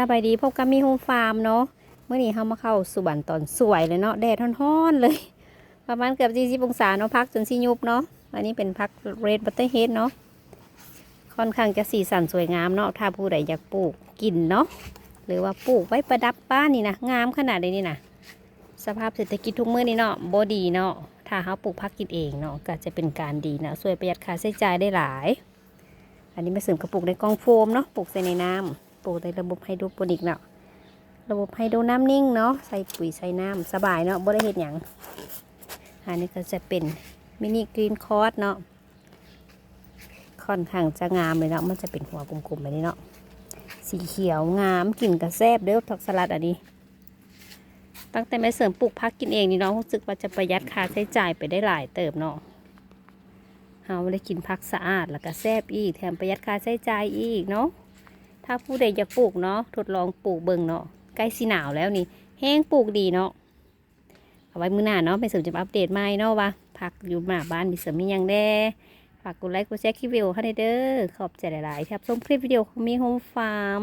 สบายดีพบกับมีโฮมฟาร์มเนาะเมื่อนี้เขามาเข้าสู่บันตอนสวยเลยเนาะแดดร้อนๆเลย ประมาณเกือบ40องศาเนาะพักจนสิยุบเนาะอันนี้เป็นพักเรดบัตเตอร์เฮดเนาะค่อนข้างจะสีสันสวยงามเนาะถ้าผู้ใดอยากปลูกกินเนาะหรือว่าปลูกไว้ประดับบ้านนี่นะงามขนาดนี้นี่นะสภาพเศรษฐกิจทุกมื้อนี่เนาะบดีเนาะถ้าเขาปลูกพักกินเองเนาะก็จะเป็นการดีนะช่วยประหยัดค่าใช้จ่ายได้หลาย อันนี้มาเสริมกระปุกในกองโฟมเนาะปลูกใส่ในน้ำ ปลูกในระบบไฮโดรโปนิกเนาะระบบไฮโดรน้ำนิ่งเนาะใส่ปุ๋ยใส่น้ำสบายเนาะบ่ได้เห็ดหยังอันนี้ก็จะเป็นมินิกรีนคอร์สเนาะค่อนข้างจะงามเลยเนาะมันจะเป็นหัวกลมๆแบบนี้เนาะสีเขียวงามกลิ่นกระแซบเด้อผักสลัดอันนี้ ตั้งแต่ไม่เสริมปลูกพักกินเองนี่เนาะรู้สึกว่าจะประหยัดค่าใช้จ่ายไปได้หลายเติบเนาะเฮาได้กินผักสะอาดแล้วก็แซบอีกแถมประหยัดค่าใช้จ่ายอีกเนาะ ถ้าผู้ใดอยากปลูกเนาะทดลองปลูกเบิ่งเนาะใกล้สีหนาวแล้วนี่แห้งปลูกดีเนาะเอาไว้มื้อหน้าเนาะไปเสริมจะอัปเดตใหม่เนาะว่าผักอยู่หน้าบ้านมีเสริมมียังแด่ฝากกดไลค์กดแชร์คลิปวิดีโอให้ได้เด้อขอบใจหลายๆครับชมคลิปวิดีโอของมีโฮมฟาร์ม